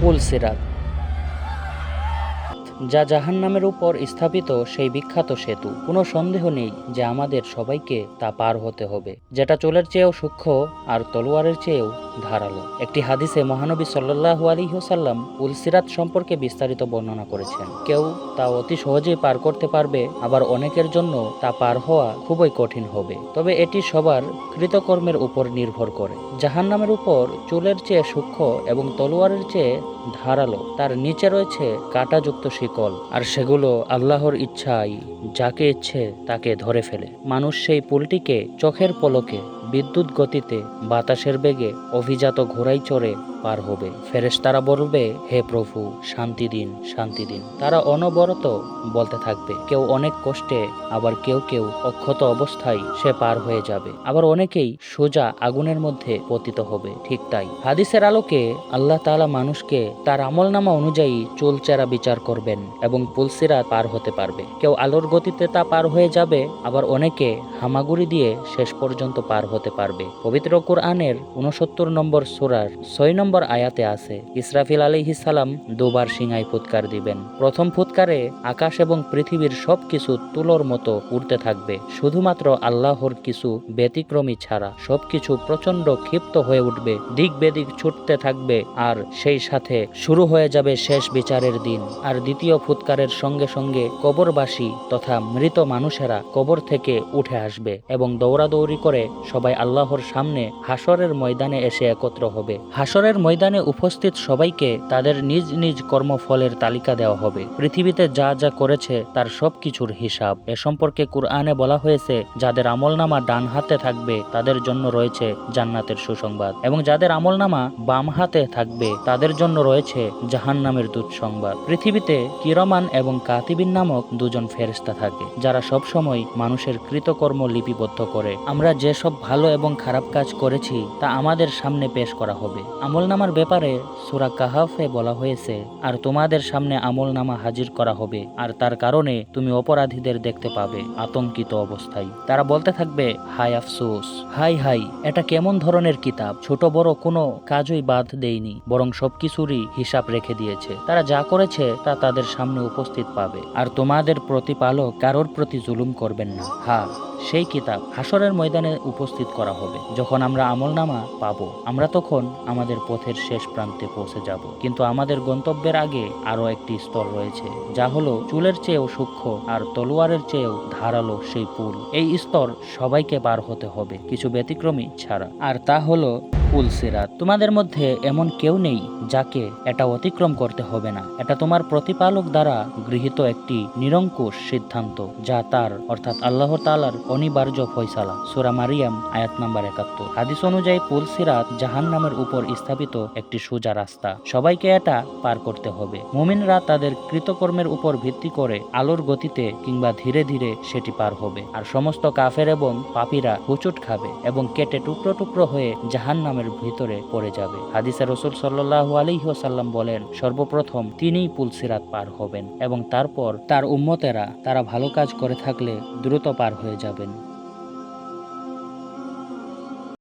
পুল সিরাত। যা জাহান্নামের উপর স্থাপিত সেই বিখ্যাত সেতু। কোনো সন্দেহ নেই যে আমাদের সবাইকে তা পার হতে হবে। যেটা চুলের চেয়েও সূক্ষ্ম আর তলোয়ারের চেয়েও ধারালো। একটি হাদিসে মহানবী সাল্লাহ আলী হোসাল্লাম উলসিরাত সম্পর্কে বিস্তারিত বর্ণনা করেছেন। কেউ তা অতি সহজেই পার করতে পারবে, আবার অনেকের জন্য তা পার হওয়া খুবই কঠিন হবে। তবে এটি সবার কৃতকর্মের উপর নির্ভর করে। জাহান্নামের উপর চুলের চেয়ে সূক্ষ্ম এবং তলোয়ারের চেয়ে ধারালো, তার নিচে রয়েছে কাঁটাযুক্ত শিকল, আর সেগুলো আল্লাহর ইচ্ছাই যাকে ইচ্ছে তাকে ধরে ফেলে। মানুষ সেই পুলটিকে চোখের পলকে বিদ্যুৎ গতিতে বাতাসের বেগে অভিজাত ঘোড়াই চড়ে পার হবে। ফেরেশতারা বলবে, হে প্রভু, শান্তি দিন শান্তি দিন। তারা অনবরত বলতে থাকবে, কেউ অনেক কষ্টে, আবার কেউ কেউ অক্ষত অবস্থায় সে পার হয়ে যাবে। আবার অনেকেই সোজা আগুনের মধ্যে পতিত হবে, ঠিক তাই। হাদিসের আলোকে আল্লাহ তাআলা মানুষকে তার আমলনামা অনুযায়ী চুলচেরা বিচার করবেন এবং পুলসিরা পার হতে পারবে। কেউ আলোর গতিতে তা পার হয়ে যাবে, আবার অনেকে হামাগুড়ি দিয়ে শেষ পর্যন্ত পার হতে পারবে। পবিত্র কোরআনের উনসত্তর নম্বর সুরার ছয় নম্বর আয়াতে আছে, ইসরাফিল আলাইহিস সালাম দুবার সিংহাই ফুৎকার দিবেন। প্রথম ফুৎকারে আকাশ এবং পৃথিবীর সবকিছু তুলোর মতো উড়তে থাকবে। শুধুমাত্র আল্লাহর কিছু ব্যতিক্রমী ছাড়া সবকিছু প্রচণ্ড ক্ষিপ্ত হয়ে উঠবে দিক বেদিক ছুটতে থাকবে আর সেই সাথে শুরু হয়ে যাবে শেষ বিচারের দিন। আর দ্বিতীয় ফুৎকারের সঙ্গে সঙ্গে কবরবাসী তথা মৃত মানুষেরা কবর থেকে উঠে আসবে এবং দৌড়াদৌড়ি করে সবাই আল্লাহর সামনে হাসরের ময়দানে এসে একত্র হবে। হাসরের ময়দানে উপস্থিত সবাইকে তাদের নিজ নিজ কর্মফলের তালিকা দেওয়া হবে। পৃথিবীতে যা যা করেছে তার সবকিছুর হিসাব। এ সম্পর্কে কুরআনে বলা হয়েছে, যাদের আমলনামা ডান হাতে থাকবে, তাদের জন্য রয়েছে জান্নাতের সুসংবাদ। এবং যাদের আমলনামা বাম হাতে থাকবে, তাদের জন্য রয়েছে জাহান্নামের দুঃসংবাদ। পৃথিবীতে কিরমান এবং কাতিবিন নামক দুজন ফেরেস্তা থাকে, যারা সব সময় মানুষের কৃতকর্ম লিপিবদ্ধ করে। আমরা যেসব ভালো এবং খারাপ কাজ করেছি, তা আমাদের সামনে পেশ করা হবে। আমলনামার ব্যাপারে সুরা কাহাফে বলা হয়েছে, আর তোমাদের সামনে আমলনামা হাজির করা হবে, আর তার কারণে তুমি অপরাধীদের দেখতে পাবে, আতঙ্কিত অবস্থায়। তারা বলতে থাকবে হাই আফসোস হাই হাই এটা কেমন ধরনের কিতাব? ছোট বড় কোনো কাজই বাদ দেয়নি, বরং সবকিছুরই হিসাব রেখে দিয়েছে। তারা যা করেছে, তা তাদের সামনে উপস্থিত পাবে, আর তোমাদের প্রতিপালক কারোর প্রতি জুলুম করবেন না। হ্যাঁ সেই কিতাব হাসরের ময়দানে উপস্থিত করা হবে। যখন আমরা আমলনামা পাব, আমরা তখন আমাদের পথের শেষ প্রান্তে পৌঁছে যাব। কিন্তু আমাদের গন্তব্যের আগে আরও একটি স্তর রয়েছে, যা হলো চুলের চেয়েও সূক্ষ্ম আর তলোয়ারের চেয়েও ধারালো সেই পুল। এই স্তর সবাইকে পার হতে হবে, কিছু ব্যতিক্রমী ছাড়া। আর তা হলো পুল সিরাত। তোমাদের মধ্যে এমন কেউ নেই যাকে এটা অতিক্রম করতে হবে না। এটা তোমার প্রতিপালক দ্বারা গৃহীত একটি নিরঙ্কুশ সিদ্ধান্ত, যা তার, অর্থাৎ আল্লাহ তালার অনিবার্য ফয়সালা। সুরা মারিয়াম, আয়াত নাম্বার একাত্তর। হাদিস অনুযায়ী পুল সিরাত জাহান নামের উপর স্থাপিত একটি সোজা রাস্তা। সবাইকে এটা পার করতে হবে। মুমিনরা তাদের কৃতকর্মের উপর ভিত্তি করে আলোর গতিতে কিংবা ধীরে ধীরে সেটি পার হবে। আর সমস্ত কাফের এবং পাপীরা হুচুট খাবে এবং কেটে টুকরো টুকরো হয়ে জাহান নামের ভিতরে পড়ে যাবে। হাদিসে রসুল সাল্লাহ আলিহাসাল্লাম বলেন, সর্বপ্রথম তিনিই পুলসিরাত পার হবেন এবং তারপর তার উম্মতেরা তারা ভালো কাজ করে থাকলে দ্রুত পার হয়ে যাবেন